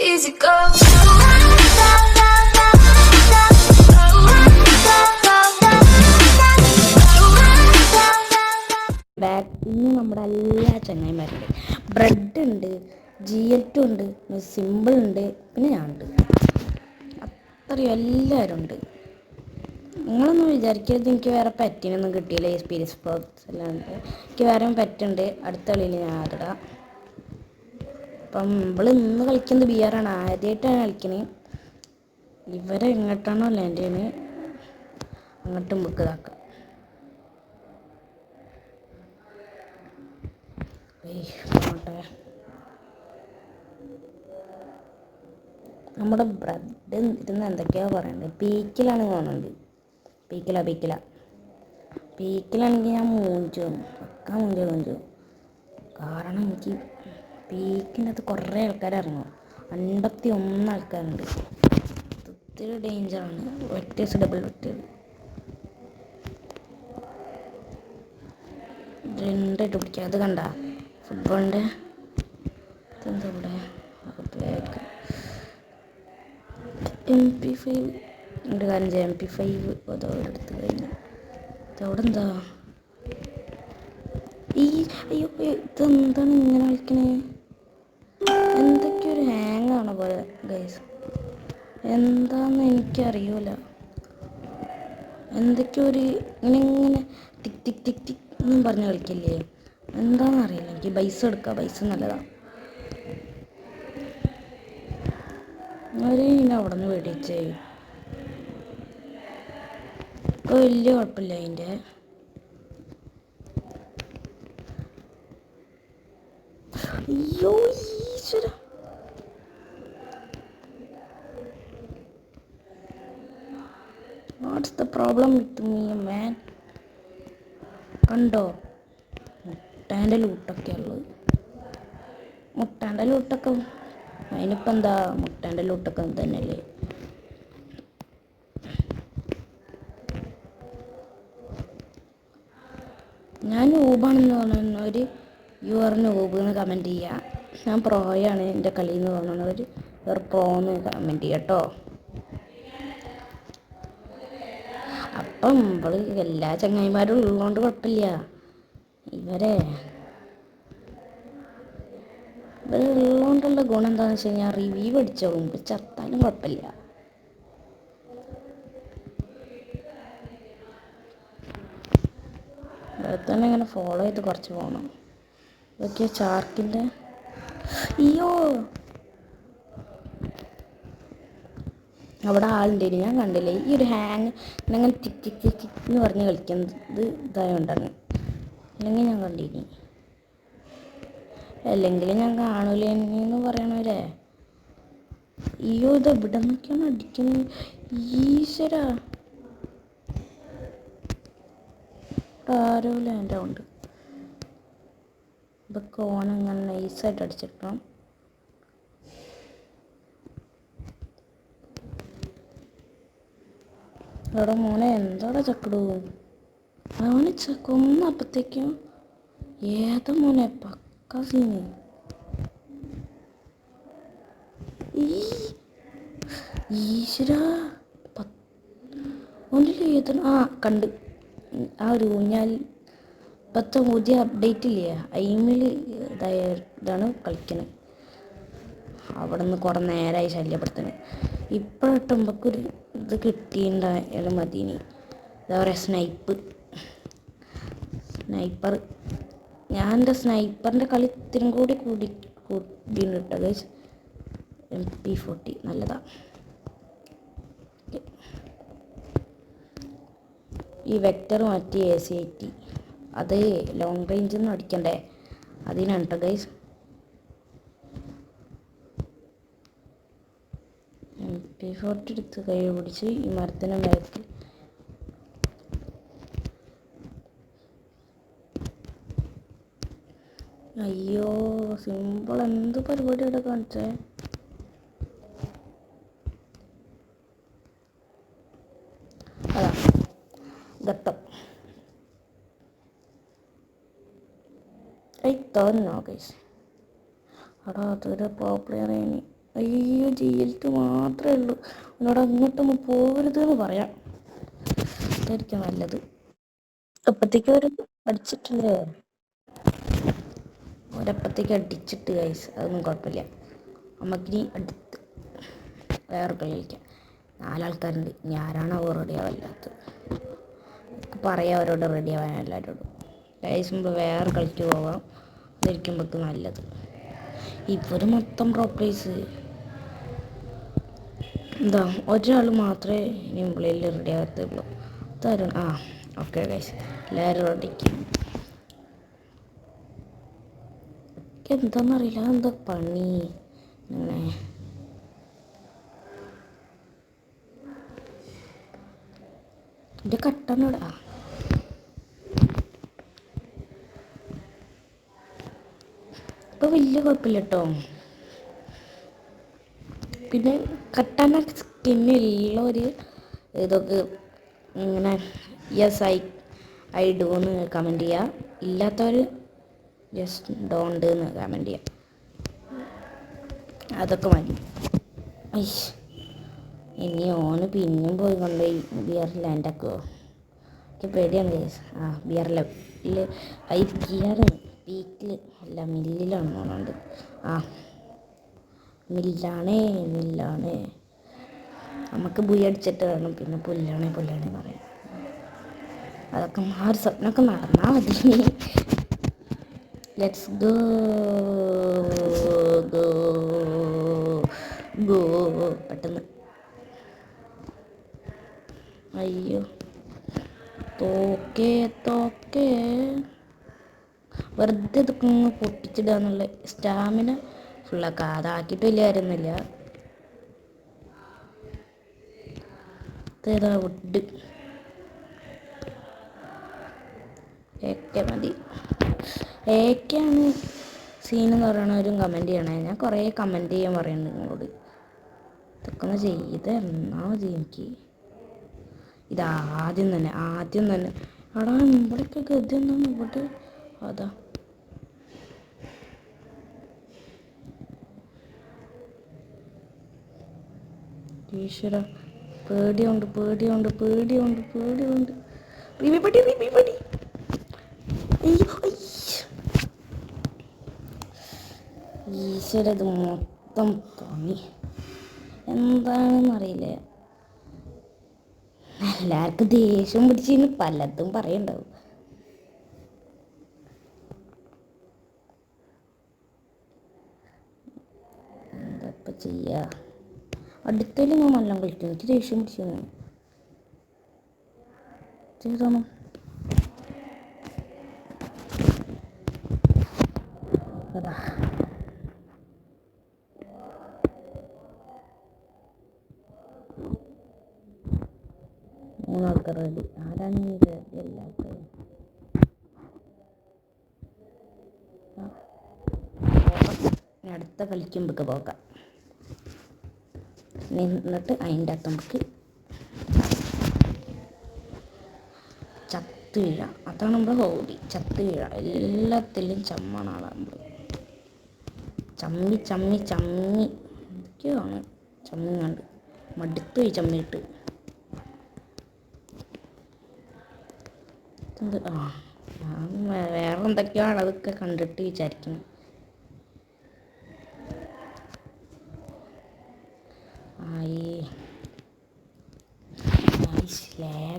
easy go. നിന്ന് നമ്മുടെ എല്ലാ ചങ്ങായിമാരുണ്ട് ബ്രെഡ് ഉണ്ട് ജി എറ്റും ഉണ്ട് സിമ്പിൾ ഉണ്ട് പിന്നെ ഞാനുണ്ട് അത്രയും എല്ലാവരും ഉണ്ട്. നിങ്ങളൊന്നും വിചാരിക്കരുത് എനിക്ക് വേറെ പറ്റിനൊന്നും കിട്ടിയില്ല എക്സ്പീരിയൻസ് പ്രോസസ് എല്ലാം ഉണ്ട്. എനിക്ക് വേറെ പറ്റുന്നുണ്ട് അടുത്ത കളിയിൽ ഞാൻ ആടിടാം അപ്പം ഇവൾ ഇന്ന് കളിക്കുന്നത് ബി ആറാണ് ആദ്യമായിട്ടാണ് കളിക്കണേ. ഇവരെ എങ്ങോട്ടാണോ ലാൻഡ് അങ്ങോട്ടും ബുക്ക് ഇതാക്കാം. നമ്മുടെ ബ്രഡ് ഇരുന്ന് എന്തൊക്കെയാ പറയുന്നത് പീക്കിലാണ് തോന്നുന്നത് പീക്കില പീക്കില. പീക്കിലാണെങ്കിൽ ഞാൻ മൂഞ്ചു പക്ക മൂഞ്ചു മൂഞ്ചു കാരണം എനിക്ക് പീക്കിന്റെ അകത്ത് കുറേ ആൾക്കാർ ഇറങ്ങും അൻപത്തി ഒന്ന് ആൾക്കാരുണ്ട് ഒത്തിരി ഡേഞ്ചറാണ് വെട്ടേഴ്സ് ഡബിൾ വെട്ടേഴ്സ് രണ്ടായിട്ട് പിടിക്കുക അത് കണ്ട? ഫുട്ബോളിന്റെ ഇതെന്താ ഇവിടെ? എം പി ഫൈവ് എന്റെ കാര്യം ചെയ്യാം. എം പി ഫൈവ് അതോ എടുത്ത് കഴിഞ്ഞു? ഇതവിടെ എന്താ ഈ അയ്യോ ഇതെന്താണ് ഇങ്ങനെ കളിക്കണേ? ഗൈസ് എന്താന്ന് എനിക്കറിയൂല. എന്തൊക്കെ ഒരു ഇങ്ങനെ ഇങ്ങനെ ടിക് ടിക് ടിക് ടിക് എന്നും പറഞ്ഞ് കളിക്കില്ലേ? എന്താണെന്ന് അറിയില്ല എനിക്ക് പൈസ എടുക്കാം. പൈസ നല്ലതാണ് അവർ ഇങ്ങനെ അവിടെ നിന്ന് മേടിച്ചേ ഇപ്പോൾ വലിയ കുഴപ്പമില്ല അതിന്റെ. അയ്യോ ഈശ്വര what's the problem with me man കണ്ടോ? മുട്ടാന്റെ ലൂട്ടൊക്കെ ഉള്ളത് മുട്ടാന്റെ ലൂട്ടൊക്കെ അതിനിപ്പോൾ എന്താ? മുട്ടാന്റെ ലൂട്ടൊക്കെ തന്നെയല്ലേ? ഞാൻ ഊബാണെന്ന് പറയുന്നവർ യു ആർ ഊബ് എന്ന് കമന്റ് ചെയ്യുക ഞാൻ പ്രോയാണ് എന്റെ കളി എന്ന് പറയുന്നവർ വേറെ പ്രോ എന്ന് കമന്റ് ചെയ്യാം കേട്ടോ അപ്പം ഇവൾ എല്ലാ ചങ്ങായിമാരും ഉള്ളതുകൊണ്ട് കുഴപ്പമില്ല ഇവരെ ഇവർ ഉള്ളതുകൊണ്ടുള്ള ഗുണം എന്താണെന്ന് വെച്ച് കഴിഞ്ഞാൽ റിവ്യൂ അടിച്ചോളും ചത്താലും കുഴപ്പമില്ല തന്നെ ഇങ്ങനെ ഫോളോ ചെയ്ത് കുറച്ച് പോകണം ഇതൊക്കെ ചാർക്കിന്റെ അയ്യോ! അവിടെ ആളുണ്ടേന് ഞാൻ കണ്ടില്ല? ഈ ഒരു ഹാങ് അങ്ങനെ ടിക് ടിക് ടിക് എന്ന് പറഞ്ഞ് കളിക്കുന്നത് ഇതായോണ്ടാണ്. അല്ലെങ്കിൽ ഞാൻ കണ്ടിനി. അല്ലെങ്കിൽ ഞാൻ കാണൂലെന്ന് പറയണല്ലേ അയ്യോ ഇത് എവിടെ നിന്നൊക്കെയാണ് അടിക്കുന്നത് ഈശ്വര. ആരോ ലാൻഡ് ഉണ്ട്. ഇതൊക്കെ കോണങ്ങനെ അങ്ങനെ നൈസായിട്ട് അടിച്ചിട്ടാം. എവിടെ മോനെ എന്താടാ ചക്കടു? അവന് ചക്കൊന്നും അപ്പത്തേക്കും ഏതാ മോനെ പക്ക സീന്. ഈശ്വര ഒന്നിൽ ഏത ആ കണ്ട്. ആ ഒരു ഊഞ്ഞാൽ പത്ത് പുതിയ അപ്ഡേറ്റ് ഇല്ലേ? അയിമിൽ ഇതായ ഇതാണ് കളിക്കുന്നത് അവിടെ നിന്ന് കുറേ നേരമായി ശല്യപ്പെടുത്തണേ. ഇപ്പോഴത്തെ നമുക്കൊരു ഇത് കിട്ടിയിട്ടുണ്ടായാലും മതിനി. എന്താ പറയുക സ്നൈപ്പ് സ്നൈപ്പർ ഞാൻ എന്റെ സ്നൈപ്പറിന്റെ കളി ഇത്തിരി കൂടി കൂടി കേട്ടോ ഗൈസ് എം പി ഫോർട്ടി നല്ലതാണ് ഈ വെക്ടർ മാറ്റി എ സി ഐ ടി അത് ലോങ് റേഞ്ചിൽ നിന്ന് അടിക്കണ്ടേ? അതിനാണ് കേട്ടോ ഗൈസ് പി ഫോർട്ടി എടുത്ത് കൈ പിടിച്ച് ഈ മരത്തിന് ബാക്കിൽ അയ്യോ സിമ്പിൾ എന്ത് പരിപാടിയുടെ കാണിച്ചേ? അതാ ഘട്ടം ഐ തോന്നോ ഗൈസ് അടാ അതൊരു പോപ്പുലർ ആയി അയ്യോ ജി മാത്രമേ ഉള്ളൂ. എന്നോട് അങ്ങോട്ടൊന്നും പോകരുത് എന്ന് പറയാം. അതായിരിക്കും നല്ലത്. അപ്പത്തേക്ക് ഒരു അടിച്ചിട്ടില്ലേ? ഒരപ്പത്തേക്ക് അടിച്ചിട്ട് കൈസ് അതൊന്നും കുഴപ്പമില്ല. അമ്മക്കിനി അടുത്ത് വേറെ കളിക്കാം. നാലാൾക്കാരുണ്ട്. ഇനി ആരാണ് അവർ റെഡി ആവല്ലാത്തത് പറയാം അവരോട് റെഡി ആവാൻ എല്ലാവരോടും. മുമ്പ് വേറെ കളിക്ക് പോകാം അതായിരിക്കും നമുക്ക് നല്ലത്. ഇവർ മൊത്തം പ്രോപ്പറേസ് എന്താ ഒരാൾ മാത്രമേ ഇനി മുമ്പിൽ റെഡി ആകത്തുള്ളൂ. തരണം ആ ഓക്കെ ഗൈസ് എല്ലാവരും റെഡിക്ക് എന്താണെന്നറിയില്ല എന്താ പണി? അങ്ങനെ എന്റെ കട്ടനോടാ വലിയ കുഴപ്പമില്ല കേട്ടോ പിന്നെ കട്ടാന സ്കിന്നുള്ള ഒരു ഇതൊക്കെ ഇങ്ങനെ യെസ് ഐ ഐ ഡോ എന്ന് കമന്റ് ചെയ്യുക ഇല്ലാത്തവർ ജസ്റ്റ് ഡോണ്ട് എന്ന് കമന്റ് ചെയ്യുക അതൊക്കെ മതി. ഇനി ഓന് പിന്നെയും പോയി കൊണ്ടുപോയി ബിയർ ലാൻഡാക്കുമോ എനിക്ക് പേടിയാണ് ആ ബിയർ ലെവലിൽ പീക്കിൽ അല്ല മില്ലിലാണ് തോന്നുന്നുണ്ട് ആ മില്ലാണേ മില്ലാണേ. നമുക്ക് ബുയി അടിച്ചിട്ട് വേണം പിന്നെ പുല്ലാണേ പുല്ലാണേ പറയാം. അതൊക്കെ ആ ഒരു സ്വപ്നമൊക്കെ നടന്നാൽ മതി. ലെറ്റ്സ് ഗോ ഗോ ഗോ പെട്ടെന്ന്. അയ്യോ. തോക്കേ തോക്കേ. വെറുതെ ഇതൊക്കെ പൊട്ടിച്ചിടുക എന്നുള്ള സ്റ്റാമിന ഫുള്ളൊക്കെ. അതാക്കിയിട്ട് വലിയ കാര്യമൊന്നുമില്ല. വുഡ് ഏക്കെ മതി. ഏക്കാണ് സീൻ എന്ന് പറയണവരും കമന്റ് ചെയ്യണേ. ഞാൻ കുറേ കമന്റ് ചെയ്യാൻ പറയുന്നുണ്ട് നിങ്ങളോട്. ഇതൊക്കെ ഒന്ന് ചെയ്ത് എന്നാ മതി എനിക്ക്. ഇതാദ്യം തന്നെ ആദ്യം തന്നെ. അവിടെ ഇവിടെയൊക്കെ ഗതി എന്താണ് ഇവിടെ? അതാ. ഈശ്വര പേടിയുണ്ട് പേടിയുണ്ട് പേടിയുണ്ട് പേടിയുണ്ട്. അയ്യോ അയ്യോ. ഈശ്വര ഇത് മൊത്തം പണി. എന്താണെന്നറിയില്ല. എല്ലാവർക്കും ദേഷ്യം പിടിച്ചിന് പലതും പറയണ്ടാവും. എന്താ ചെയ്യാ? അടുത്തതിൽ ഞാൻ നല്ല കളിക്കും. എനിക്ക് ദേഷ്യം പിടിച്ചു ചെയ്തോണം അതാ. മൂന്നാൾക്കാർ റെഡി. ആരാണ് ഈ റെഡി? എല്ലാവർക്കും. അടുത്ത കളിക്കുമ്പോൾ പോകാം. എന്നിട്ട് അതിന്റെ അകത്ത് നമുക്ക് ചത്ത് വീഴ. അതാണ് നമ്മുടെ ഹോബി. ചത്ത് വീഴ. എല്ലാത്തിലും ചമ്മണ ആളാണ് നമ്മൾ ചമ്മി ചമ്മി ചമ്മി. എന്തൊക്കെയാണ്? ചമ്മി കണ്ട്. മടുത്ത് പോയി ചമ്മിയിട്ട്. എന്ത്? ആ വേറെ എന്തൊക്കെയാണ് അതൊക്കെ കണ്ടിട്ട് വിചാരിക്കുന്നത്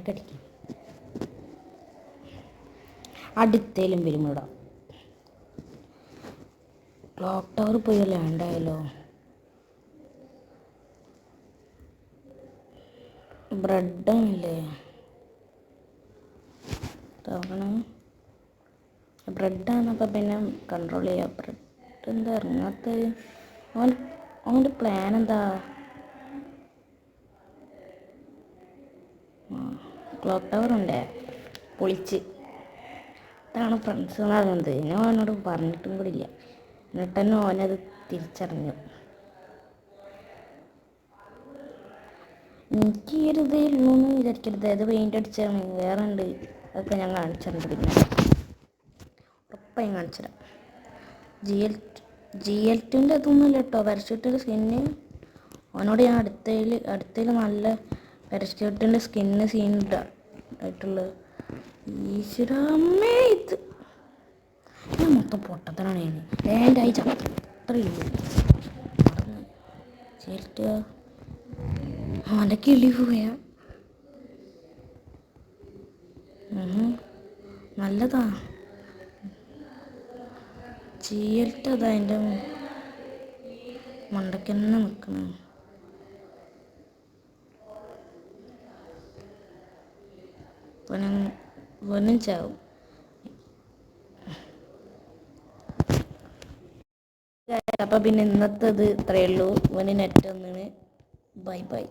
ലാഗടിക്കും അടുത്തേലും വരും ഇവിടെ ക്ലോക്ക് ടവർ പോയി ലാൻഡായല്ലോ ബ്രെഡാണല്ലേ ബ്രെഡാണ് അപ്പം പിന്നെ കൺട്രോൾ ചെയ്യാം. ബ്രെഡ് എന്താ ഇറങ്ങാത്തത്? അവൻ അവന്റെ പ്ലാൻ എന്താ? ക്ലോക്ക് ടവർ ഉണ്ട്. പൊളിച്ച്. ഇതാണ് ഫ്രണ്ട്സ് എന്ന് പറയുന്നത് ഞാൻ പറഞ്ഞിട്ടും കൂടി ഇല്ല. എന്നിട്ട് തന്നെ ഓനത് തിരിച്ചറിഞ്ഞു. എനിക്ക് ഈ ഒരു ഇതേ ഉള്ളൂ വിചാരിക്കരുത്. അത് പെയിന്റ് അടിച്ചാണ് വേറെ ഉണ്ട്. അതൊക്കെ ഞാൻ കാണിച്ചിട്ടുണ്ട് പിന്നെ. ഉറപ്പായും കാണിച്ചുതരാം. ജി എൽ ജി എൽ ടുന്റെ അതൊന്നുമില്ല കേട്ടോ. വരച്ചിട്ടൊരു സ്കിന്ന് അവനോട് ഞാൻ അടുത്തതിൽ അടുത്തതിൽ നല്ല പാരഷൂട്ടിന്റെ സ്കിന്ന് സീൻ ആയിട്ടുള്ളത്. ഈശ്വരമ്മേ ഇത്. ഞാൻ മൊത്തം പൊട്ടത്തനാണ് ഞാൻ. എന്റെ അയച്ച അത്രയേ ഉള്ളൂ. മറന്ന് അവന്റെ കിളി പോയാ. നല്ലതാ. ചീയൽട്ടതാ എന്റെ മണ്ടക്കന്നെ നിൽക്കണം. ഇവനും വനം ചാവും. അപ്പം പിന്നെ ഇന്നത്തേത് ഇത്രയേ ഉള്ളൂ. ഇവന് നെറ്റ് ഒന്നിന് ബൈ ബൈ.